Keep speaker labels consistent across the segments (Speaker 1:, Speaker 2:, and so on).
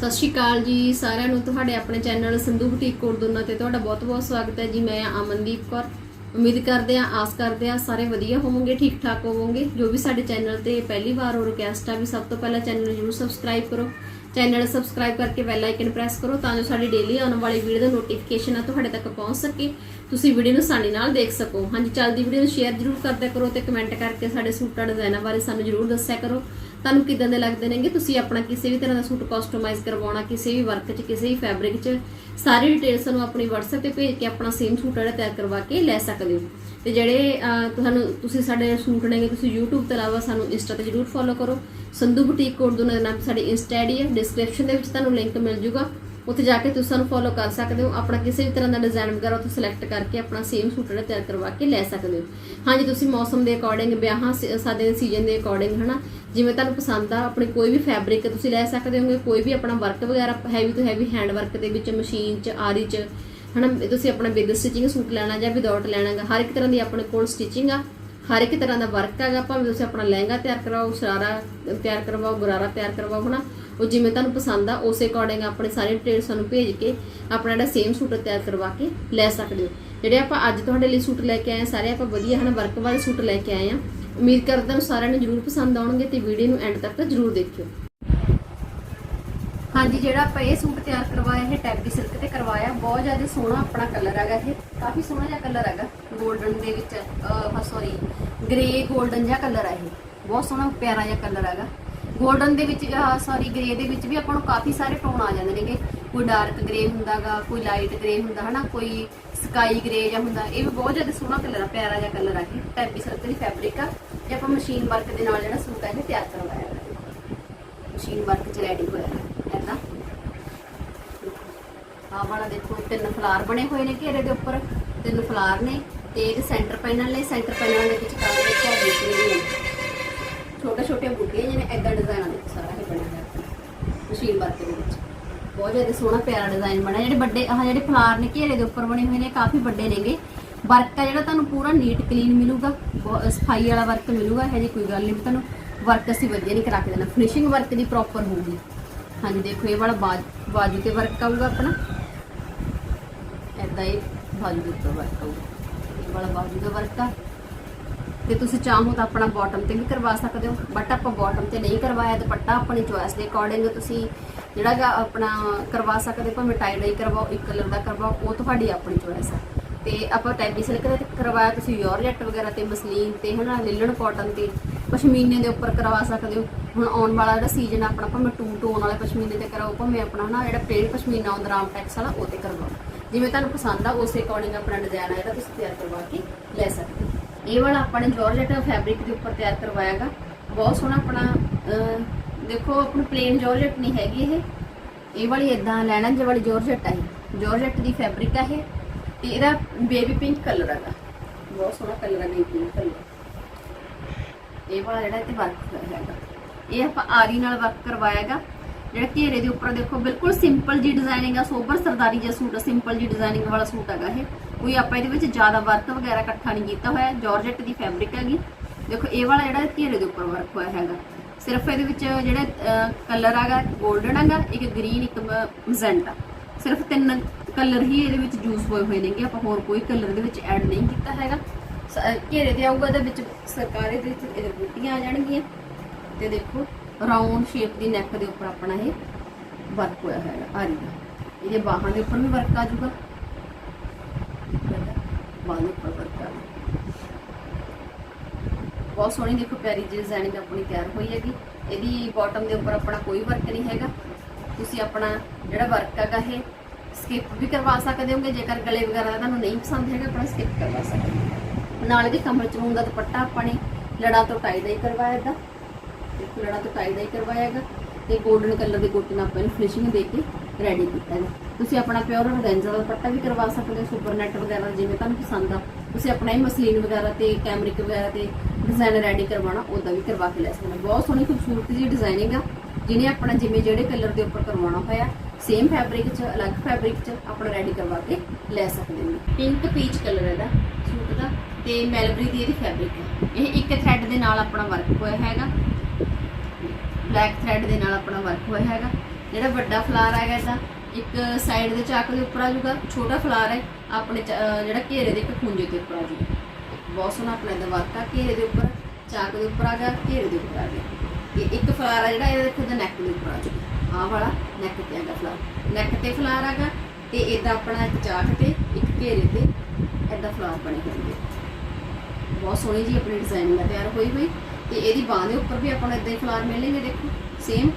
Speaker 1: ਸਤਿ ਸ਼੍ਰੀ ਅਕਾਲ ਜੀ ਸਾਰਿਆਂ ਨੂੰ। ਤੁਹਾਡੇ ਆਪਣੇ ਚੈਨਲ ਸੰਧੂ ਬੁਟੀਕ ਕੋਰਦੋਨਾ ਤੇ ਤੁਹਾਡਾ ਬਹੁਤ-ਬਹੁਤ ਸਵਾਗਤ ਹੈ ਜੀ। ਮੈਂ ਅਮਨਦੀਪ ਕੌਰ। ਉਮੀਦ ਕਰਦੇ ਆ ਆਸ ਕਰਦੇ ਆ ਸਾਰੇ ਵਧੀਆ ਹੋਵੋਗੇ ਠੀਕ ਠਾਕ ਹੋਵੋਗੇ। ਜੋ ਵੀ ਸਾਡੇ ਚੈਨਲ ਤੇ ਪਹਿਲੀ ਵਾਰ ਹੋ ਰਿਕਵੈਸਟ ਆ, ਵੀ ਸਭ ਤੋਂ ਪਹਿਲਾਂ ਚੈਨਲ ਨੂੰ ਜਰੂਰ ਸਬਸਕ੍ਰਾਈਬ ਕਰੋ। ਚੈਨਲ ਸਬਸਕ੍ਰਾਈਬ ਕਰਕੇ ਬੈਲ ਆਈਕਨ ਪ੍ਰੈਸ ਕਰੋ ਤਾਂ ਜੋ ਸਾਡੀ ਡੇਲੀ ਆਉਣ ਵਾਲੀ ਵੀਡੀਓ ਦਾ ਨੋਟੀਫਿਕੇਸ਼ਨ ਆ ਤੁਹਾਡੇ ਤੱਕ ਪਹੁੰਚ ਸਕੇ। ਤੁਸੀਂ ਵੀਡੀਓ ਨੂੰ ਆਸਾਨੀ ਨਾਲ ਦੇਖ ਸਕੋ। ਹਾਂਜੀ, ਚੱਲਦੀ ਵੀਡੀਓ ਨੂੰ ਸ਼ੇਅਰ ਜਰੂਰ ਕਰਦਿਆ ਕਰੋ ਤੇ ਕਮੈਂਟ ਕਰਕੇ ਸਾਡੇ ਸੂਟਾਂ ਡਿਜ਼ਾਈਨਾਂ ਬਾਰੇ ਸਾਨੂੰ ਜਰੂਰ ਦੱਸਿਆ ਕਰੋ। ਤੁਹਾਨੂੰ ਕਿਦਾਂ ਦੇ ਲੱਗਦੇ ਨੇਗੇ? ਤੁਸੀਂ ਆਪਣਾ ਕਿਸੇ ਵੀ ਤਰ੍ਹਾਂ ਦਾ ਸੂਟ ਕਸਟਮਾਈਜ਼ ਕਰਵਾਉਣਾ, ਕਿਸੇ ਵੀ ਵਰਕ 'ਚ, ਕਿਸੇ ਵੀ ਫੈਬਰਿਕ 'ਚ, ਸਾਰੀ ਡਿਟੇਲ ਸਾਨੂੰ ਆਪਣੀ WhatsApp ਤੇ ਭੇਜ ਕੇ ਆਪਣਾ ਸੇਮ ਸੂਟ ਜਿਹੜਾ ਤਿਆਰ ਕਰਵਾ ਕੇ ਲੈ ਸਕਦੇ ਹੋ। ਤੇ ਜਿਹੜੇ ਤੁਹਾਨੂੰ, ਤੁਸੀਂ ਸਾਡੇ ਸੂਟ ਨੇਗੇ, ਤੁਸੀਂ YouTube ਤੋਂ ਇਲਾਵਾ ਸਾਨੂੰ Insta ਤੇ ਜਰੂਰ ਫੋਲੋ ਕਰੋ। ਸੰਧੂ ਬੁਟੀਕ ਕੋਡ ਦੋਨਾਂ ਦੇ ਨਾਮ ਸਾਡੀ Insta ਆਈਡੀ ਹੈ ਡਿਸਕ੍ਰਿਪਸ਼ਨ ਦੇ ਵਿੱਚ ਤੁਹਾਨੂੰ ਲਿੰਕ ਮਿਲ ਜੂਗਾ। ਉੱਥੇ ਜਾ ਕੇ ਤੁਸੀਂ ਸਾਨੂੰ ਫੋਲੋ ਕਰ ਸਕਦੇ ਹੋ। ਆਪਣਾ ਕਿਸੇ ਵੀ ਤਰ੍ਹਾਂ ਦਾ ਡਿਜ਼ਾਈਨ ਵਗੈਰਾ ਉੱਥੇ ਸਿਲੈਕਟ ਕਰਕੇ ਆਪਣਾ ਸੇਮ ਸੂਟ ਜਿਹੜਾ ਤਿਆਰ ਕਰਵਾ ਕੇ ਲੈ ਸਕਦੇ ਹੋ। ਹਾਂਜੀ ਤੁਸੀਂ ਮੌਸਮ ਦੇ ਅਕੋਰਡਿੰਗ ਵਿਆਹਾਂ ਸ- ਸਾਦੇ ਦੇ ਸੀਜ਼ਨ ਦੇ ਅਕੋਰਡਿੰਗ ਹਨਾ? ਜਿਵੇਂ ਤੁਹਾਨੂੰ ਪਸੰਦ ਆ, ਆਪਣੀ ਕੋਈ ਵੀ ਫੈਬਰਿਕ ਤੁਸੀਂ ਲੈ ਸਕਦੇ ਹੋਗੇ, ਕੋਈ ਵੀ ਆਪਣਾ ਵਰਕ ਵਗੈਰਾ ਹੈਵੀ ਤੋਂ ਹੈਵੀ ਹੈਂਡ ਵਰਕ ਦੇ ਵਿੱਚ ਮਸ਼ੀਨ 'ਚ, ਆਰੀ 'ਚ, ਹਨਾ? ਤੁਸੀਂ ਆਪਣਾ ਵਿਦ ਸਟਿਚਿੰਗ ਸੂਟ ਲੈਣਾ ਜਾਂ ਵਿਦਆਊਟ ਲੈਣਾਗਾ ਹਰ ਇੱਕ ਤਰ੍ਹਾਂ ਦੀ ਆਪਣੇ ਕੋਲ ਸਟਿਚਿੰਗ ਆ। ਹਰ ਇੱਕ ਤਰ੍ਹਾਂ ਦਾ ਵਰਕ ਹੈਗਾ, ਭਾਵੇਂ ਤੁਸੀਂ ਆਪਣਾ ਲਹਿੰਗਾ ਤਿਆਰ ਕਰਵਾਓ ਸ਼ਰਾਰਾ ਤਿਆਰ ਕਰਵਾਓ, ਗਰਾਰਾ ਤਿਆਰ ਕਰਵਾਓ, ਹਨਾ? ਉਹ ਜਿਵੇਂ ਤੁਹਾਨੂੰ ਪਸੰਦ ਆ, ਉਸੇ ਅਕੋਰਡਿੰਗ ਆਪਣੇ ਸਾਰੇ ਡਿਟੇਲਸ ਸਾਨੂੰ ਭੇਜ ਕੇ ਆਪਣਾ ਜਿਹੜਾ ਸੇਮ ਸੂਟ ਤਿਆਰ ਕਰਵਾ ਕੇ ਲੈ ਸਕਦੇ ਹੋ। ਜਿਹੜੇ ਆਪਾਂ ਅੱਜ ਤੁਹਾਡੇ ਲਈ ਸੂਟ ਲੈ ਕੇ ਆਏ ਆ, ਸਾਰੇ ਆਪਾਂ ਵਧੀਆ ਹਨ ਵਰਕ ਵਾਲੇ ਸੂਟ ਲੈ ਕੇ ਆਏ ਆ। ਉਮੀਦ ਕਰਦਾ ਤੁਹਾਨੂੰ ਸਾਰਿਆਂ ਨੂੰ ਜਰੂਰ ਪਸੰਦ ਆਉਣਗੇ ਤੇ ਵੀਡੀਓ ਨੂੰ ਐਂਡ ਤੱਕ ਜਰੂਰ ਦੇਖਿਓ। ਹਾਂਜੀ, ਜਿਹੜਾ ਆਪਾਂ ਇਹ ਸੂਟ ਤਿਆਰ ਕਰਵਾਇਆ, ਇਹ ਟੈਬੀ ਸਿਲਕ ਤੇ ਕਰਵਾਇਆ, ਬਹੁਤ ਜ਼ਿਆਦਾ ਸੋਹਣਾ ਆਪਣਾ ਕਲਰ ਹੈਗਾ ਇਹ। ਕਾਫੀ ਸੋਹਣਾ ਜਿਹਾ ਕਲਰ ਹੈਗਾ। 골ਡਨ ਦੇ ਵਿੱਚ, ਅਹ ਸੌਰੀ ਗ੍ਰੇ 골ਡਨ ਜਿਹਾ ਕਲਰ ਹੈ ਇਹ। ਬਹੁਤ ਸੋਹਣਾ ਪਿਆਰਾ ਜਿਹਾ ਕਲਰ ਹੈਗਾ। 골ਡਨ ਦੇ ਵਿੱਚ ਸੌਰੀ ਗ੍ਰੇ ਦੇ ਵਿੱਚ ਵੀ ਆਪਾਂ ਨੂੰ ਕਾਫੀ ਸਾਰੇ ਟੋਨ ਆ ਜਾਂਦੇ ਨੇਗੇ। ਕੋਈ ਡਾਰਕ ਗ੍ਰੇ ਹੁੰਦਾਗਾ, ਕੋਈ ਲਾਈਟ ਗ੍ਰੇ ਹੁੰਦਾ, ਹਨਾ? ਕੋਈ ਸਕਾਈ ਗ੍ਰੇ ਜਾਂ ਹੁੰਦਾ, ਇਹ ਵੀ ਬਹੁਤ ਜ਼ਿਆਦਾ ਸੋਹਣਾ ਕਲਰ ਆ, ਪਿਆਰਾ ਜਿਹਾ ਕਲਰ ਆ ਇਹ। ਟੈਬੀ ਸਿਲਕ ਫੈਬਰਿਕ ਆ। ਇਹ ਆਪਾਂ ਮਸ਼ੀਨ ਵਰਕ ਦੇ ਨਾਲ ਜਿਹੜਾ ਸੂਟ ਹੈ ਇਹ ਤਿਆਰ ਕਰਵਾਇਆ ਮਸ਼ੀਨ ਵਰਕ ਚ ਰੈਡੀ ਹੋਇਆ ਹੈ ਐਦਾਂ ਆਹ ਵਾਲਾ ਦੇਖੋ, ਤਿੰਨ ਫਲਾਰ ਬਣੇ ਹੋਏ ਨੇ ਘੇਰੇ ਦੇ ਉੱਪਰ। ਤਿੰਨ ਫਲਾਰ ਨੇ, ਤੇ ਇਹਦੇ ਸੈਂਟਰ ਪੈਨਲ ਨੇ ਸੈਂਟਰ ਪੈਨਲ ਦੇ ਵਿੱਚ ਕਾਰ ਦੇਖੋ ਬੂਟੇ ਨੇ ਛੋਟੇ ਛੋਟੇ ਬੂਟੇ ਜਿਹਨੇ ਐਦਾਂ ਡਿਜ਼ਾਈਨ ਆ ਸਾਰਾ ਇਹ ਬਣਿਆ ਹੋਇਆ ਮਸ਼ੀਨ ਵਰਕ ਦੇ ਵਿੱਚ। ਬਹੁਤ ਜ਼ਿਆਦਾ ਸੋਹਣਾ, ਪਿਆਰਾ ਡਿਜ਼ਾਈਨ ਬਣਿਆ। ਜਿਹੜੇ ਵੱਡੇ, ਆਹ ਜਿਹੜੇ ਫਲਾਰ ਨੇ, ਘੇਰੇ ਦੇ ਉੱਪਰ ਬਣੇ ਹੋਏ ਨੇ ਕਾਫੀ ਵੱਡੇ ਨੇਗੇ। ਵਰਕ ਆ ਜਿਹੜਾ ਤੁਹਾਨੂੰ ਪੂਰਾ ਨੀਟ ਕਲੀਨ ਮਿਲੂਗਾ। ਸਫ਼ਾਈ ਵਾਲਾ ਵਰਕ ਮਿਲੂਗਾ, ਇਹ ਜੀ ਕੋਈ ਗੱਲ ਨਹੀਂ। ਤੁਹਾਨੂੰ ਵਰਕ ਅਸੀਂ ਵਧੀਆ ਨਹੀਂ ਕਰਾ ਕੇ ਦੇਣਾ। ਫਿਨਿਸ਼ਿੰਗ ਵਰਕ ਦੀ ਪ੍ਰੋਪਰ ਹੋਊਗੀ। ਹਾਂਜੀ, ਦੇਖੋ, ਇਹ ਵਾਲਾ ਬਾਜੂ ਤੇ ਵਰਕ ਆਊਗਾ ਆਪਣਾ। ਐਦਾਂ ਇਹ ਬਾਜੂ ਦੇ ਵਰਕ ਆਊਗਾ। ਇਹ ਵਾਲਾ ਬਾਜੂ ਦਾ ਵਰਕ ਆ। ਤੇ ਤੁਸੀਂ ਚਾਹੋ ਤਾਂ ਆਪਣਾ ਬਾਟਮ ਤੇ ਵੀ ਕਰਵਾ ਸਕਦੇ ਹੋ ਬਟ ਆਪਾਂ ਬਾਟਮ ਤੇ ਨਹੀਂ ਕਰਵਾਇਆ, ਦੁਪੱਟਾ ਆਪਣੀ ਚੋਇਸ ਦੇ ਅਕੋਰਡਿੰਗ ਤੁਸੀਂ ਜਿਹੜਾ ਗਾ ਆਪਣਾ ਕਰਵਾ ਸਕਦੇ ਭਾਵੇਂ ਟਾਈ ਡਾਈ ਕਰਵਾਓ, ਇੱਕ ਕਲਰ ਦਾ ਕਰਵਾਓ, ਉਹ ਤੁਹਾਡੀ ਆਪਣੀ ਚੋਇਸ ਹੈ ਤੇ ਆਪਾਂ ਟੈਬੀ ਸਿਲਕ ਦੇ ਤੇ ਕਰਵਾਇਆ, ਤੁਸੀਂ ਯੋਰਜੈਟ ਵਗੈਰਾ ਤੇ, ਮਸਲੀਨ ਤੇ, ਹਨਾ ਲਿਲਨ ਕਾਟਨ ਤੇ, ਪਸ਼ਮੀਨੇ ਦੇ ਉੱਪਰ ਕਰਵਾ ਸਕਦੇ ਹੋ। ਹੁਣ ਆਉਣ ਵਾਲਾ ਜਿਹੜਾ ਸੀਜ਼ਨ ਆਪਣਾ ਭਾਵੇਂ ਟੂ ਟੋਨ ਵਾਲੇ ਪਸ਼ਮੀਨੇ ਤੇ ਕਰਾਓ ਭਾਵੇਂ ਆਪਣਾ, ਹਨਾ, ਜਿਹੜਾ ਪਲੇਨ ਪਸ਼ਮੀਨਾ ਆਉਂਦਾ ਰਾਮ ਟੈਕਸ ਵਾਲਾ, ਉਹ ਤੇ ਕਰਵਾਓ। ਜਿਵੇਂ ਤੁਹਾਨੂੰ ਪਸੰਦ ਆ, ਉਸੇ ਅਕੋਰਡਿੰਗ ਆਪਣਾ ਡਿਜ਼ਾਈਨ ਆ ਜਿਹੜਾ ਤੁਸੀਂ ਤਿਆਰ ਕਰਵਾ ਕੇ ਲੈ ਸਕਦੇ ਹੋ। ਇਹ ਵਾਲਾ ਆਪਾਂ ਨੇ ਜਾਰਜਟ ਫੈਬਰਿਕ ਦੇ ਉੱਪਰ ਤਿਆਰ ਕਰਵਾਇਆਗਾ। ਬਹੁਤ ਸੋਹਣਾ ਆਪਣਾ ਦੇਖੋ, ਆਪਣੀ ਪਲੇਨ ਜਾਰਜਟ ਨਹੀਂ ਹੈਗੀ ਇਹ। ਇਹ ਵਾਲੀ ਇਦਾਂ ਲੈਣਾ ਜੇ ਵਾਲੀ ਜਾਰਜਟ ਆ ਇਹ। ਜਾਰਜਟ ਦੀ ਫੈਬਰਿਕ ਆ ਇਹ ਤੇ ਇਹਦਾ ਬੇਬੀ ਪਿੰਕ ਕਲਰ ਹੈਗਾ ਬਹੁਤ ਸੋਹਣਾ ਕਲਰ ਹੈ ਬੇਬੀ ਪਿੰਕ ਕਲਰ ਇਹ ਵਾਲਾ ਜਿਹੜਾ ਇੱਥੇ ਵਰਕ ਹੈਗਾ। ਇਹ ਆਪਾਂ ਆਰੀ ਨਾਲ ਵਰਕ ਕਰਵਾਇਆਗਾ। ਜਿਹੜਾ ਘੇਰੇ ਦੇ ਉੱਪਰ ਦੇਖੋ, ਬਿਲਕੁਲ ਸਿੰਪਲ ਜੀ ਡਿਜ਼ਾਈਨਿੰਗ ਆ, ਸੋਬਰ ਸਰਦਾਰੀ ਜਿਹਾ ਸੂਟ ਸਿੰਪਲ ਜੀ ਡਿਜ਼ਾਈਨਿੰਗ ਵਾਲਾ ਸੂਟ ਹੈਗਾ ਇਹ। ਕੋਈ ਆਪਾਂ ਇਹਦੇ ਵਿੱਚ ਜ਼ਿਆਦਾ ਵਰਕ ਵਗੈਰਾ ਇਕੱਠਾ ਨਹੀਂ ਕੀਤਾ ਹੋਇਆ ਜਾਰਜਟ ਦੀ ਫੈਬਰਿਕ ਹੈਗੀ। ਦੇਖੋ, ਇਹ ਵਾਲਾ ਜਿਹੜਾ ਘੇਰੇ ਦੇ ਉੱਪਰ ਵਰਕ ਹੋਇਆ ਹੈਗਾ। ਸਿਰਫ ਇਹਦੇ ਵਿੱਚ ਜਿਹੜਾ ਕਲਰ ਹੈਗਾ 골ਡਨ ਹੈਗਾ, ਇੱਕ ਗ੍ਰੀਨ ਇੱਕ ਮਜ਼ੈਂਟਾ ਸਿਰਫ ਤਿੰਨ ਕਲਰ ਹੀ ਇਹਦੇ ਵਿੱਚ ਯੂਜ਼ ਹੋਏ ਹੋਏ ਨੇਗੇ, ਆਪਾਂ ਹੋਰ ਕੋਈ ਕਲਰ ਦੇ ਵਿੱਚ ਐਡ ਨਹੀਂ ਕੀਤਾ ਹੈਗਾ। ਘੇਰੇ ਤੇ ਆਊਗਾ ਇਹਦੇ ਵਿੱਚ ਸਰਕਾਰੀ ਦੇ ਵਿੱਚ ਇਹਦੇ ਬੂਟੀਆਂ ਆ ਜਾਣਗੀਆਂ। ਤੇ ਦੇਖੋ ਰਾਉਂਡ ਸ਼ੇਪ ਦੀ ਨੈਕ ਦੇ ਉੱਪਰ ਆਪਣਾ ਇਹ ਵਰਕ ਹੋਇਆ ਹੈਗਾ, ਆਰੀ ਦਾ। ਇਹਦੇ ਬਾਹਾਂ ਦੇ ਉੱਪਰ ਵੀ ਵਰਕ ਆ ਜਾਊਗਾ। ਬਾਹਾਂ ਉੱਪਰ ਵਰਕ ਆ ਬਹੁਤ ਸੋਹਣੀ ਦੇਖੋ ਪਿਆਰੀ ਜਿਹੀ ਡਿਜ਼ਾਈਨਿੰਗ ਆਪਣੀ ਤਿਆਰ ਹੋਈ ਹੈਗੀ। ਇਹਦੀ ਬਾਟਮ ਦੇ ਉੱਪਰ ਆਪਣਾ ਕੋਈ ਵਰਕ ਨਹੀਂ ਹੈਗਾ। ਤੁਸੀਂ ਆਪਣਾ ਜਿਹੜਾ ਵਰਕ ਹੈਗਾ ਇਹ ਸਕਿਪ ਵੀ ਕਰਵਾ ਸਕਦੇ ਹੋਗੇ। ਜੇਕਰ ਗਲੇ ਵਗੈਰਾ ਤੁਹਾਨੂੰ ਨਹੀਂ ਪਸੰਦ ਹੈਗਾ, ਆਪਣਾ ਸਕਿਪ ਕਰਵਾ ਸਕਦੇ ਨਾਲ ਇਹਦੇ ਕਮਰ ਚੂਨ ਦਾ ਦੁਪੱਟਾ ਆਪਾਂ ਨੇ ਲੜਾ ਤੋਂ ਟਾਈ ਦਾ ਹੀ ਕਰਵਾਇਆ ਇਹਦਾ ਦੇਖੋ ਲੜਾ ਤੋਂ ਟਾਈ ਦਾ ਹੀ ਕਰਵਾਇਆ ਹੈਗਾ। ਤੇ 골ਡਨ ਕਲਰ ਦੇ ਗੋਟੇ ਨਾਲ ਆਪਾਂ ਇਹਨੂੰ ਫਿਨਿਸ਼ਿੰਗ ਦੇ ਕੇ ਰੈਡੀ ਕੀਤਾ ਹੈ ਤੁਸੀਂ ਆਪਣਾ ਪਿਓਰ ਔਰਗੈਂਜ਼ਾ ਦਾ ਪੱਟਾ ਵੀ ਕਰਵਾ ਸਕਦੇ ਹੋ ਸੁਪਰ ਨੈਟ ਵਗੈਰਾ ਜਿਵੇਂ ਤੁਹਾਨੂੰ ਪਸੰਦ ਆ। ਤੁਸੀਂ ਆਪਣਾ ਹੀ ਮਸਲੀਨ ਵਗੈਰਾ ਤੇ ਕੈਮਰਿਕ ਵਗੈਰਾ ਤੇ ਡਿਜ਼ਾਈਨ ਰੈਡੀ ਕਰਵਾਉਣਾ, ਉਹਦਾ ਵੀ ਕਰਵਾ ਕੇ ਲੈ ਸਕਦੇ ਹੋ। ਬਹੁਤ ਸੋਹਣੀ ਖੂਬਸੂਰਤ ਜੀ ਡਿਜ਼ਾਈਨਿੰਗ ਆ, ਜਿਹਨੇ ਆਪਣਾ ਜਿਵੇਂ ਜਿਹੜੇ ਕਲਰ ਦੇ ਉੱਪਰ ਕਰਵਾਉਣਾ ਹੋਇਆ ਸੇਮ ਫੈਬਰਿਕ 'ਚ, ਅਲੱਗ ਫੈਬਰਿਕ 'ਚ ਆਪਣਾ ਰੈਡੀ ਕਰਵਾ ਕੇ ਲੈ ਸਕਦੇ ਹੋ। ਪਿੰਕ ਪੀਚ ਕਲਰ ਇਹਦਾ, ਸੂਟ ਦਾ, ਤੇ ਮੈਲਬਰੀ ਦੀ ਇਹਦੀ ਫੈਬਰਿਕ ਹੈ। ਇਹ ਇੱਕ ਥ੍ਰੈਡ ਦੇ ਨਾਲ ਆਪਣਾ ਵਰਕ ਹੋਇਆ ਹੈਗਾ। ਬਲੈਕ ਥ੍ਰੈਡ ਦੇ ਨਾਲ ਆਪਣਾ ਵਰਕ ਹੋਇਆ ਹੈਗਾ। ਜਿਹੜਾ ਵੱਡਾ ਫਲਾਰ ਹੈਗਾ ਇਹਦਾ, ਇੱਕ ਸਾਈਡ ਦੇ ਚਾਕ ਦੇ ਉੱਪਰ ਆ ਜਾਊਗਾ, ਛੋਟਾ ਫਲਾਰ ਹੈ, ਆਪਣੇ ਜਿਹੜਾ ਘੇਰੇ ਦੇ ਇੱਕ ਖੁੰਝੇ ਦੇ ਉੱਪਰ ਆ ਜਾਊਗਾ। ਬਹੁਤ ਸੋਹਣਾ ਆਪਣਾ ਇਹਦਾ ਵਰਕ ਆ ਘੇਰੇ ਦੇ ਉੱਪਰ, ਚਾਕ ਦੇ ਉੱਪਰ ਆ ਗਿਆ, ਘੇਰੇ ਦੇ ਉੱਪਰ ਆ ਗਿਆ। ਤੇ ਇੱਕ ਫਲਾਰ ਆ ਜਿਹੜਾ, ਇਹਦਾ ਦੇਖੋ ਇਹਦਾ ਨੈਕ ਦੇ ਉੱਪਰ ਆ ਜਾਊਗਾ। ਆਹ ਵਾਲਾ ਨੈਕ ਤੇ ਹੈਗਾ ਫਲਾਰ। ਨੈਕ ਤੇ ਫਲਾਰ ਆਗਾ ਤੇ ਇਹਦਾ ਆਪਣਾ ਇੱਕ ਚਾਕ ਤੇ, ਇੱਕ ਘੇਰੇ ਤੇ ਇਹਦਾ ਫਲਾਰ ਬਣੇ ਹੋਣਗੇ ਬਹੁਤ ਸੋਹਣੀ ਜੀ ਆਪਣੀ ਡਿਜ਼ਾਈਨਿੰਗ ਆ ਤਿਆਰ ਹੋਈ ਹੋਈ। ਤੇ ਇਹਦੀ ਬਾਹ ਦੇ ਉੱਪਰ ਵੀ ਆਪਾਂ ਨੂੰ ਇਦਾਂ ਹੀ ਫਲਾਰ ਮਿਲਣਗੇ, ਦੇਖੋ ਸੇਮ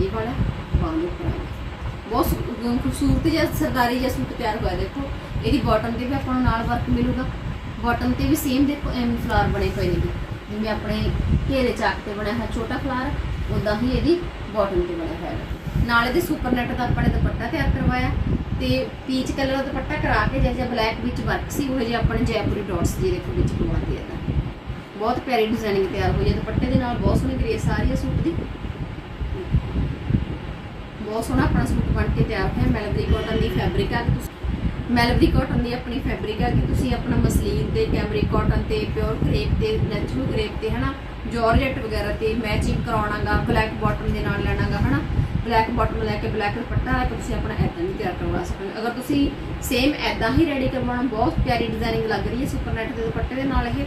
Speaker 1: ਇਹ ਵਾਲਾ। ਬਾਹ ਦੇ ਉੱਪਰ ਬਹੁਤ ਖੂਬਸੂਰਤ ਜਿਹਾ ਸਰਦਾਰੀ ਜਿਹਾ ਸੂਟ ਤਿਆਰ ਹੋਇਆ, ਦੇਖੋ। ਇਹਦੀ ਬਾਟਮ ਤੇ ਵੀ ਆਪਾਂ ਨੂੰ ਨਾਲ ਵਰਕ ਮਿਲੂਗਾ। ਬਾਟਮ ਤੇ ਵੀ ਸੇਮ ਦੇਖੋ, ਐਵੇਂ ਫਲਾਰ ਬਣੇ ਪਏ ਨੇ ਜਿਵੇਂ ਆਪਣੇ ਘੇਰੇ ਚਾਕ ਤੇ ਬਣਿਆ ਹੈ ਛੋਟਾ ਫਲਾਰ ਉਦਾਂ ਹੀ ਇਹਦੀ ਬਾਟਮ ਤੇ ਬਣਿਆ ਹੋਇਆ। ਹੈ ਨਾਲ ਇਹਦੇ ਸੁਪਰ ਨੈਟ ਦਾ ਆਪਾਂ ਨੇ ਦੁਪੱਟਾ ਤਿਆਰ ਕਰਵਾਇਆ ਤੇ ਪੀਚ ਕਲਰ ਦਾ ਦੁਪੱਟਾ ਕਰਾ ਕੇ ਜਿਹਾ ਬਲੈਕ ਵਿੱਚ ਵਰਕ ਸੀ, ਉਹ ਜਿਹਾ ਆਪਣੇ ਜੈਪੁਰੀ ਡਾਟਸ ਜੀ ਦੇਖੋ ਵਿੱਚ ਪਵਾਤੇ ਇਹਦਾ ਬਹੁਤ ਪਿਆਰੀ ਡਿਜ਼ਾਈਨਿੰਗ ਤਿਆਰ ਹੋਈ ਹੈ ਦੁਪੱਟੇ ਦੇ ਨਾਲ, ਬਹੁਤ ਸੋਹਣੀ ਗ੍ਰੇਸ ਆ ਰਹੀ ਹੈ ਸੂਟ ਦੀ। ਬਹੁਤ ਸੋਹਣਾ ਆਪਣਾ ਸੂਟ ਬਣ ਕੇ ਤਿਆਰ ਹੋਇਆ। ਮੈਲਬਰੀ ਕਾਟਨ ਦੀ ਫੈਬਰਿਕ ਆ। ਤੁਸੀਂ ਮੈਲਬਰੀ ਕਾਟਨ ਦੀ ਆਪਣੀ ਫੈਬਰਿਕ ਆ ਕਿ ਤੁਸੀਂ ਆਪਣਾ ਮਸਲੀਨ ਤੇ ਕੈਮਰਿਕ ਕਾਟਨ ਤੇ ਪਿਓਰ ਕਰੇਪ ਤੇ ਨੈਚੁਰਲ ਕਰੇਪ ਤੇ, ਹਨਾ? ਜਾਰਜੈਟ ਵਗੈਰਾ ਤੇ ਮੈਚਿੰਗ ਕਰਾਉਣਾਗਾ ਬਲੈਕ ਬਾਟਮ ਦੇ ਨਾਲ ਲੈਣਾਗਾ, ਹਨਾ? ਬਲੈਕ ਬਾਟਮ ਲੈ ਕੇ ਬਲੈਕ ਦੁਪੱਟਾ ਲੈ ਕੇ ਤੁਸੀਂ ਆਪਣਾ ਐਦਾਂ ਵੀ ਤਿਆਰ ਕਰਵਾ ਸਕਦੇ ਹੋ। ਅਗਰ ਤੁਸੀਂ ਸੇਮ ਐਦਾਂ ਹੀ ਰੈਡੀ ਕਰਵਾਉਣਾ, ਬਹੁਤ ਪਿਆਰੀ ਡਿਜ਼ਾਈਨਿੰਗ ਲੱਗ ਰਹੀ ਹੈ ਸੁਪਰ ਦੇ ਦੁਪੱਟੇ ਦੇ ਨਾਲ ਇਹ।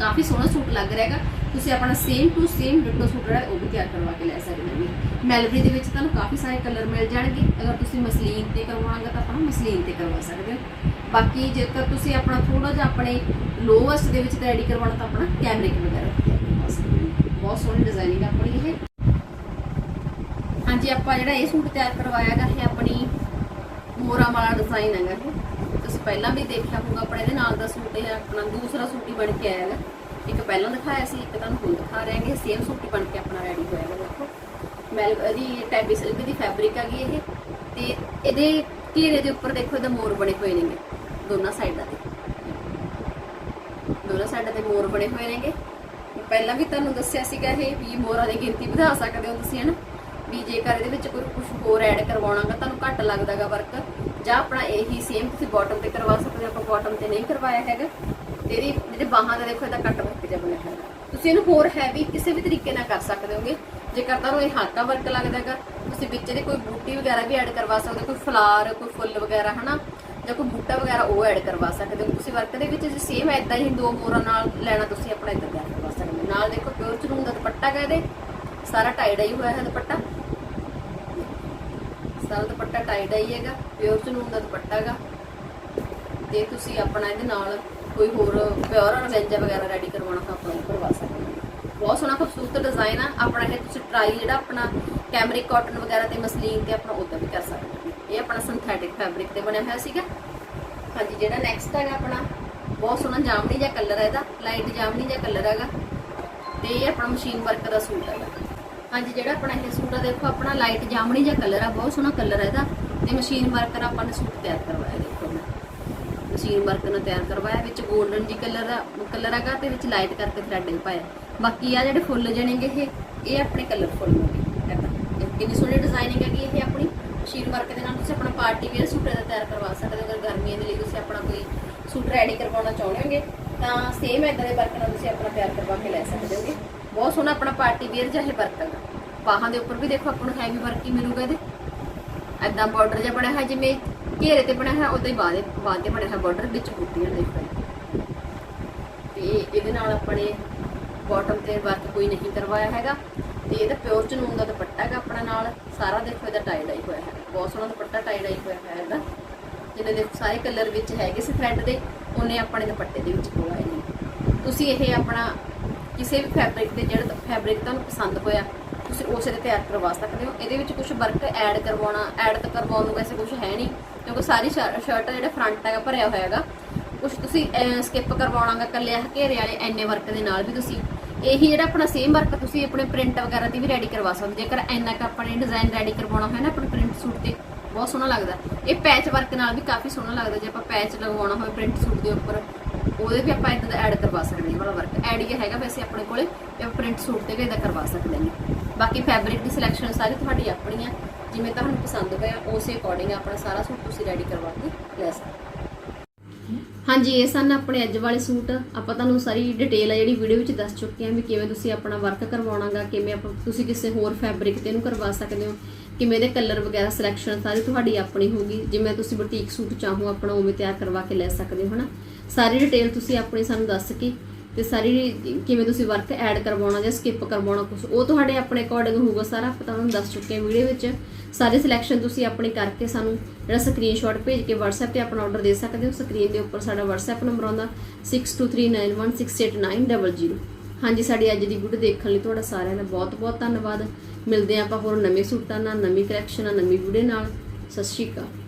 Speaker 1: ਕਾਫੀ ਸੋਹਣਾ ਸੂਟ ਲੱਗ ਰਿਹਾ ਹੈਗਾ ਤੁਸੀਂ ਆਪਣਾ same to same ditto suit ਜਿਹੜਾ, ਉਹ ਵੀ ਤਿਆਰ ਕਰਵਾ ਕੇ ਲੈ ਸਕਦੇ ਹੋ ਮੈਲਬਰੀ ਦੇ ਵਿੱਚ ਤੁਹਾਨੂੰ ਕਾਫੀ ਸਾਰੇ ਕਲਰ ਮਿਲ ਜਾਣਗੇ। ਅਗਰ ਤੁਸੀਂ ਮਸਲੀਨ ਤੇ ਕਰਵਾਉਣਾਗਾ ਤਾਂ ਆਪਣਾ ਮਸਲੀਨ ਤੇ ਕਰਵਾ ਸਕਦੇ ਹੋ। ਬਾਕੀ ਜੇਕਰ ਤੁਸੀਂ ਆਪਣਾ ਥੋੜਾ ਜਿਹਾ ਆਪਣੇ ਲੋਵੈਸਟ ਦੇ ਵਿੱਚ ਰੈਡੀ ਕਰਵਾਉਣਾ ਤਾਂ ਆਪਣਾ ਕੈਮਰਿਕ ਵਗੈਰਾ ਬਹੁਤ ਸੋਹਣੀ ਡਿਜ਼ਾਈਨਿੰਗ ਆਪਣੀ ਇਹ। ਹਾਂਜੀ, ਆਪਾਂ ਜਿਹੜਾ ਇਹ ਸੂਟ ਤਿਆਰ ਕਰਵਾਇਆ ਹੈਗਾ, ਇਹ ਆਪਣੀ ਮੋਰਾ ਵਾਲਾ ਡਿਜ਼ਾਈਨ ਹੈਗਾ ਇਹ। ਤੁਸੀਂ ਪਹਿਲਾਂ ਵੀ ਦੇਖਿਆ ਹੋਊਗਾ, ਆਪਣੇ ਇਹਦੇ ਨਾਲ ਦਾ ਸੂਟ ਇਹ ਆਪਣਾ ਦੂਸਰਾ ਸੂਟ ਹੀ ਬਣ ਕੇ ਆਇਆ ਇੱਕ ਪਹਿਲਾਂ ਦਿਖਾਇਆ ਸੀ, ਇੱਕ ਤੁਹਾਨੂੰ ਹੁਣ ਦਿਖਾ ਰਹੇ ਹਾਂਗੇ। ਸੇਮ ਸੂਟ ਬਣ ਕੇ ਆਪਣਾ ਰੈਡੀ ਹੋਇਆ ਹੈਗਾ ਦੇਖੋ। ਮੈਲ ਇਹਦੀ ਟੈਬੀ ਸਿਲਕ ਦੀ ਫੈਬਰਿਕ ਹੈਗੀ ਇਹ। ਤੇ ਇਹਦੇ ਘੇਰੇ ਦੇ ਉੱਪਰ ਦੇਖੋ, ਇਹਦੇ ਮੋਰ ਬਣੇ ਹੋਏ ਨੇਗੇ, ਦੋਨਾਂ ਸਾਈਡਾਂ ਤੇ ਦੋਨਾਂ ਸਾਈਡਾਂ ਤੇ ਮੋਰ ਬਣੇ ਹੋਏ ਨੇਗੇ। ਪਹਿਲਾਂ ਵੀ ਤੁਹਾਨੂੰ ਦੱਸਿਆ ਸੀਗਾ ਇਹ ਵੀ ਮੋਰਾਂ ਦੀ ਗਿਣਤੀ ਵਧਾ ਸਕਦੇ ਹੋ ਤੁਸੀਂ, ਹਨਾ? ਵੀ ਜੇਕਰ ਇਹਦੇ ਵਿੱਚ ਕੋਈ ਕੁਝ ਹੋਰ ਐਡ ਕਰਵਾਉਣਾਗਾ, ਤੁਹਾਨੂੰ ਘੱਟ ਲੱਗਦਾਗਾ ਵਰਕ ਜਾਂ ਆਪਣਾ ਇਹੀ ਸੇਮ ਤੁਸੀਂ ਬਾਟਮ ਤੇ ਕਰਵਾ ਸਕਦੇ ਹੋ, ਆਪਾਂ ਬਾਟਮ ਤੇ ਨਹੀਂ ਕਰਵਾਇਆ ਹੈਗਾ। ਤੇ ਇਹਦੀ ਬਾਹਾਂ ਦਾ ਦੇਖੋ ਇਹਦਾ ਕੱਟ ਵਰਕ ਜਿਹਾ ਬਣਿਆ ਹੋਇਆ ਤੁਸੀਂ ਇਹਨੂੰ ਹੋਰ ਹੈਵੀ ਕਿਸੇ ਵੀ ਤਰੀਕੇ ਨਾਲ ਕਰ ਸਕਦੇ ਹੋਗੇ। ਜੇਕਰ ਤੁਹਾਨੂੰ ਇਹ ਹਲਕਾ ਵਰਕ ਲੱਗਦਾ ਹੈਗਾ। ਤੁਸੀਂ ਵਿੱਚ ਇਹਦੇ ਕੋਈ ਬੂਟੀ ਵਗੈਰਾ ਵੀ ਐਡ ਕਰਵਾ ਸਕਦੇ ਹੋ, ਕੋਈ ਫਲਾਰ ਕੋਈ ਫੁੱਲ ਵਗੈਰਾ, ਹਨਾ? ਜਾਂ ਕੋਈ ਬੂਟਾ ਵਗੈਰਾ ਉਹ ਐਡ ਕਰਵਾ ਸਕਦੇ ਹੋ। ਤੁਸੀਂ ਵਰਕ ਦੇ ਵਿੱਚ ਸੇਮ ਐਦਾਂ ਹੀ ਦੋ ਮੋਰਾਂ ਨਾਲ ਲੈਣਾ, ਤੁਸੀਂ ਆਪਣਾ ਇਦਾਂ ਤਿਆਰ ਕਰਵਾ ਸਕਦੇ ਹੋ। ਨਾਲ ਦੇਖੋ ਪਿਓਰ ਚਨੂਨ ਦਾ ਦੁਪੱਟਾ ਹੈਗਾ ਇਹਦੇ। ਸਾਰਾ ਟਾਈ ਡਾਈ ਹੋਇਆ ਹੈ ਦੁਪੱਟਾ। ਸਾਰਾ ਦੁਪੱਟਾ ਟਾਈ ਡਾਈ ਹੈਗਾ। ਪਿਓਰ ਚਨੂਨ ਦਾ ਦੁਪੱਟਾ ਹੈਗਾ। ਤੇ ਤੁਸੀਂ ਆਪਣਾ ਇਹਦੇ ਨਾਲ ਕੋਈ ਹੋਰ ਪਿਓਰ ਔਰਗੈਂਜਾ ਵਗੈਰਾ ਰੈਡੀ ਕਰਵਾਉਣਾ ਤਾਂ ਆਪਾਂ ਉਹ ਕਰਵਾ ਸਕਦੇ ਹਾਂ। ਬਹੁਤ ਸੋਹਣਾ ਖੂਬਸੂਰਤ ਡਿਜ਼ਾਈਨ ਆ। ਆਪਣਾ ਇਹ ਤੁਸੀਂ ਟਰਾਈ ਜਿਹੜਾ ਆਪਣਾ ਕੈਮਰਿਕ ਕਾਟਨ ਵਗੈਰਾ ਤੇ ਮਸਲੀਨ ਤੇ ਆਪਣਾ ਉਦਾਂ ਵੀ ਕਰ ਸਕਦੇ ਹੋ। ਇਹ ਆਪਣਾ ਸਿੰਥੈਟਿਕ ਫੈਬਰਿਕ ਤੇ ਬਣਿਆ ਹੋਇਆ ਸੀਗਾ। ਹਾਂਜੀ, ਜਿਹੜਾ ਨੈਕਸਟ ਹੈਗਾ ਆਪਣਾ, ਬਹੁਤ ਸੋਹਣਾ ਜਾਮਨੀ ਜਿਹਾ ਕਲਰ ਹੈ ਇਹਦਾ। ਲਾਈਟ ਜਾਮਨੀ ਜਿਹਾ ਕਲਰ ਹੈਗਾ। ਤੇ ਇਹ ਆਪਣਾ ਮਸ਼ੀਨ ਵਰਕ ਦਾ ਸੂਟ ਹੈਗਾ। ਹਾਂਜੀ, ਜਿਹੜਾ ਆਪਣਾ ਇਹ ਸੂਟ ਆ, ਦੇਖੋ ਆਪਣਾ ਲਾਈਟ ਜਾਮਨੀ ਜਿਹਾ ਕਲਰ ਆ। ਬਹੁਤ ਸੋਹਣਾ ਕਲਰ ਹੈ ਇਹਦਾ। ਤੇ ਮਸ਼ੀਨ ਵਰਕ ਨਾਲ ਆਪਾਂ ਨੇ ਸੂਟ ਤਿਆਰ ਕਰਵਾਇਆ, ਦੇਖੋ। ਮਸ਼ੀਨ ਵਰਕ ਨਾਲ ਤਿਆਰ ਕਰਵਾਇਆ, ਵਿੱਚ 골ਡਨ ਜੀ ਕਲਰ ਦਾ ਕਲਰ ਹੈਗਾ ਤੇ ਵਿੱਚ ਲਾਈਟ ਕਰਕੇ ਥ੍ਰੈਡ ਵੀ ਪਾਇਆ। ਬਾਕੀ ਆ ਜਿਹੜੇ ਫੁੱਲ ਜਣੇਗੇ ਇਹ ਇਹ ਆਪਣੇ ਕਲਰਫੁੱਲ ਹੋਣਗੇ ਏਦਾਂ। ਕਿੰਨੀ ਸੋਹਣੀ ਡਿਜ਼ਾਈਨਿੰਗ ਹੈਗੀ, ਇਹ ਆਪਣੀ ਮਸ਼ੀਨ ਵਰਕ ਦੇ ਨਾਲ ਤੁਸੀਂ ਆਪਣਾ ਪਾਰਟੀ ਵੇਅਰ ਸੂਟ ਦਾ ਤਿਆਰ ਕਰਵਾ ਸਕਦੇ ਹੋ। ਅਗਰ ਗਰਮੀਆਂ ਦੇ ਲਈ ਤੁਸੀਂ ਆਪਣਾ ਕੋਈ ਸੂਟ ਰੈਡੀ ਕਰਵਾਉਣਾ ਚਾਹੁੰਦੇ ਹੋਗੇ, ਤਾਂ ਸੇਮ ਇਦਾਂ ਦੇ ਵਰਕ ਨਾਲ ਤੁਸੀਂ ਆਪਣਾ ਤਿਆਰ ਕਰਵਾ ਕੇ ਲੈ ਸਕਦੇ ਹੋਗੇ। ਬਹੁਤ ਸੋਹਣਾ ਆਪਣਾ ਪਾਰਟੀ ਵੇਅਰ ਜਿਹਾ ਇਹ ਵਰਕ ਹੈਗਾ। ਬਾਹਾਂ ਦੇ ਉੱਪਰ ਵੀ ਦੇਖੋ ਆਪਾਂ ਨੂੰ ਹੈਵੀ ਵਰਕ ਹੀ ਮਿਲੂਗਾ ਇਹਦੇ। ਐਦਾਂ ਬਾਰਡਰ ਜਿਹਾ ਬਣਿਆ ਹੈ ਜਿਵੇਂ ਘੇਰੇ ਤੇ ਬਣਿਆ ਹੈ ਉਦਾਂ ਹੀ ਬਾਅਦ ਦੇ ਤੇ ਬਣਿਆ ਹੈ ਬਾਰਡਰ ਵਿੱਚ ਬੂਟੀਆਂ ਦੇਖੋ ਤੇ ਇਹਦੇ ਨਾਲ ਆਪਣੇ ਬਾਟਮ ਤੇ ਵਰਕ ਕੋਈ ਨਹੀਂ ਕਰਵਾਇਆ ਹੈਗਾ। ਤੇ ਇਹਦਾ ਪਿਓਰ ਚਨੂਨ ਦਾ ਦੁਪੱਟਾ ਹੈਗਾ ਆਪਣਾ ਨਾਲ। ਸਾਰਾ ਦੇਖੋ ਇਹਦਾ ਟਾਈ ਡਾਈ ਹੋਇਆ ਹੈ ਬਹੁਤ ਸੋਹਣਾ ਦੁਪੱਟਾ ਟਾਈ ਡਾਈ ਹੋਇਆ ਹੈ ਇਹਦਾ। ਜਿਹਨੇ ਦੇਖੋ ਸਾਰੇ ਕਲਰ ਵਿੱਚ ਹੈਗੇ ਸੀ ਥ੍ਰੈਡ ਦੇ। ਉਹਨੇ ਆਪਣੇ ਦੁਪੱਟੇ ਦੇ ਵਿੱਚ ਪਵਾਏ ਨੇ। ਤੁਸੀਂ ਇਹ ਆਪਣਾ ਕਿਸੇ ਵੀ ਫੈਬਰਿਕ 'ਤੇ ਜਿਹੜਾ ਫੈਬਰਿਕ ਤੁਹਾਨੂੰ ਪਸੰਦ ਹੋਇਆ ਤੁਸੀਂ ਉਸੇ ਦੇ ਤਿਆਰ ਕਰਵਾ ਸਕਦੇ ਹੋ। ਇਹਦੇ ਵਿੱਚ ਕੁਝ ਵਰਕ ਐਡ ਕਰਵਾਉਣਾ ਐਡ ਤਾਂ ਕਰਵਾਉਣ ਨੂੰ ਵੈਸੇ ਕੁਝ ਹੈ ਨਹੀਂ, ਕਿਉਂਕਿ ਸਾਰੀ ਸ਼ਰਟ ਜਿਹੜਾ ਫਰੰਟ ਹੈਗਾ, ਭਰਿਆ ਹੋਇਆ ਹੈਗਾ। ਕੁਝ ਤੁਸੀਂ ਸਕਿਪ ਕਰਵਾਉਣਾਗਾ ਕੱਲੇ ਘੇਰੇ ਵਾਲੇ ਐਨੇ ਵਰਕ ਦੇ ਨਾਲ ਵੀ ਤੁਸੀਂ। ਇਹੀ ਜਿਹੜਾ ਆਪਣਾ ਸੇਮ ਵਰਕ ਤੁਸੀਂ ਆਪਣੇ ਪ੍ਰਿੰਟ ਵਗੈਰਾ ਤੇ ਵੀ ਰੈਡੀ ਕਰਵਾ ਸਕਦੇ ਜੇਕਰ ਐਨਾ ਕ ਆਪਣੇ ਡਿਜ਼ਾਈਨ ਰੈਡੀ ਕਰਵਾਉਣਾ ਹੋਇਆ ਨਾ ਆਪਣੇ ਪ੍ਰਿੰਟ ਸੂਟ ਤੇ, ਬਹੁਤ ਸੋਹਣਾ ਲੱਗਦਾ। ਇਹ ਪੈਚ ਵਰਕ ਨਾਲ ਵੀ ਕਾਫੀ ਸੋਹਣਾ ਲੱਗਦਾ, ਜੇ ਆਪਾਂ ਪੈਚ ਲਗਵਾਉਣਾ ਹੋਵੇ ਪ੍ਰਿੰਟ ਸੂਟ ਦੇ ਉੱਪਰ, ਉਹਦੇ ਵੀ ਆਪਾਂ ਇਦਾਂ ਦਾ ਐਡ ਕਰਵਾ ਸਕਦੇ ਹਾਂ। ਵਾਲਾ ਵਰਕ ਐਡ ਹੀ ਹੈਗਾ ਵੈਸੇ ਆਪਣੇ ਕੋਲੇ ਤੇ ਪ੍ਰਿੰਟ ਸੂਟ ਤੇ ਵੀ ਇਦਾਂ ਕਰਵਾ ਸਕਦੇ ਹਾਂ। ਬਾਕੀ ਫੈਬਰਿਕ ਦੀ ਸਿਲੈਕਸ਼ਨ ਸਾਰੀ ਤੁਹਾਡੀ ਆਪਣੀ ਆ। ਜਿਵੇਂ ਤੁਹਾਨੂੰ ਪਸੰਦ ਹੋਇਆ, ਉਸੇ ਅਕੋਰਡਿੰਗ ਆਪਣਾ ਸਾਰਾ ਸੂਟ ਤੁਸੀਂ ਰੈਡੀ ਕਰਵਾ ਕੇ ਲੈ ਸਕਦੇ ਹਾਂਜੀ, ਇਹ ਸਨ ਆਪਣੇ ਅੱਜ ਵਾਲੇ ਸੂਟ। ਆਪਾਂ ਤੁਹਾਨੂੰ ਸਾਰੀ ਡਿਟੇਲ ਆ ਜਿਹੜੀ ਵੀਡੀਓ ਵਿੱਚ ਦੱਸ ਚੁੱਕੇ ਹਾਂ ਵੀ ਕਿਵੇਂ ਤੁਸੀਂ ਆਪਣਾ ਵਰਕ ਕਰਵਾਉਣਾਗਾ, ਕਿਵੇਂ ਆਪਾਂ ਤੁਸੀਂ ਕਿਸੇ ਹੋਰ ਫੈਬਰਿਕ ਤੇ ਇਹਨੂੰ ਕਰਵਾ ਸਕਦੇ ਹੋ, ਕਿਵੇਂ ਦੇ ਕਲਰ ਵਗੈਰਾ ਸਿਲੈਕਸ਼ਨ ਸਾਰੀ ਤੁਹਾਡੀ ਆਪਣੀ ਹੋਊਗੀ। ਜਿਵੇਂ ਤੁਸੀਂ ਬੁਟੀਕ ਸੂਟ ਚਾਹੋ, ਆਪਣਾ ਉਵੇਂ ਤਿਆਰ ਕਰਵਾ ਕੇ ਲੈ ਸਕਦੇ ਹੋ, ਹਨਾ? ਸਾਰੀ ਡਿਟੇਲ ਤੁਸੀਂ ਆਪਣੀ ਸਾਨੂੰ ਦੱਸ ਕੇ ਤੇ ਸਾਰੀ ਕਿਵੇਂ ਤੁਸੀਂ ਵਰਕ ਐਡ ਕਰਵਾਉਣਾ ਜਾਂ ਸਕਿਪ ਕਰਵਾਉਣਾ ਕੁਝ ਉਹ ਤੁਹਾਡੇ ਆਪਣੇ ਅਕੋਰਡਿੰਗ ਹੋਊਗਾ, ਸਾਰਾ ਆਪਾਂ ਤੁਹਾਨੂੰ ਦੱਸ ਚੁੱਕੇ ਹਾਂ ਵੀਡੀਓ ਵਿੱਚ। ਸਾਰੀ ਸਿਲੈਕਸ਼ਨ ਤੁਸੀਂ ਆਪਣੀ ਕਰਕੇ ਸਾਨੂੰ ਜਿਹੜਾ ਸਕਰੀਨਸ਼ਾਟ ਭੇਜ ਕੇ WhatsApp ਤੇ ਆਪਣਾ ਆਰਡਰ ਦੇ ਸਕਦੇ ਹੋ। ਸਕਰੀਨ ਦੇ ਉੱਪਰ ਸਾਡਾ WhatsApp ਨੰਬਰ ਆਉਂਦਾ 6239168900 ਹਾਂਜੀ, ਸਾਡੀ ਅੱਜ ਦੀ ਵੀਡੀਓ ਦੇਖਣ ਲਈ ਤੁਹਾਡਾ ਸਾਰਿਆਂ ਦਾ ਬਹੁਤ ਬਹੁਤ ਧੰਨਵਾਦ। ਮਿਲਦੇ ਹਾਂ ਆਪਾਂ ਹੋਰ ਨਵੇਂ ਸੂਟਾਂ ਨਾਲ, ਨਵੀਂ ਕਲੈਕਸ਼ਨ ਨਾਲ, ਨਵੀਂ ਵੀਡੀਓ ਨਾਲ। ਸਤਿ ਸ਼੍ਰੀ ਅਕਾਲ।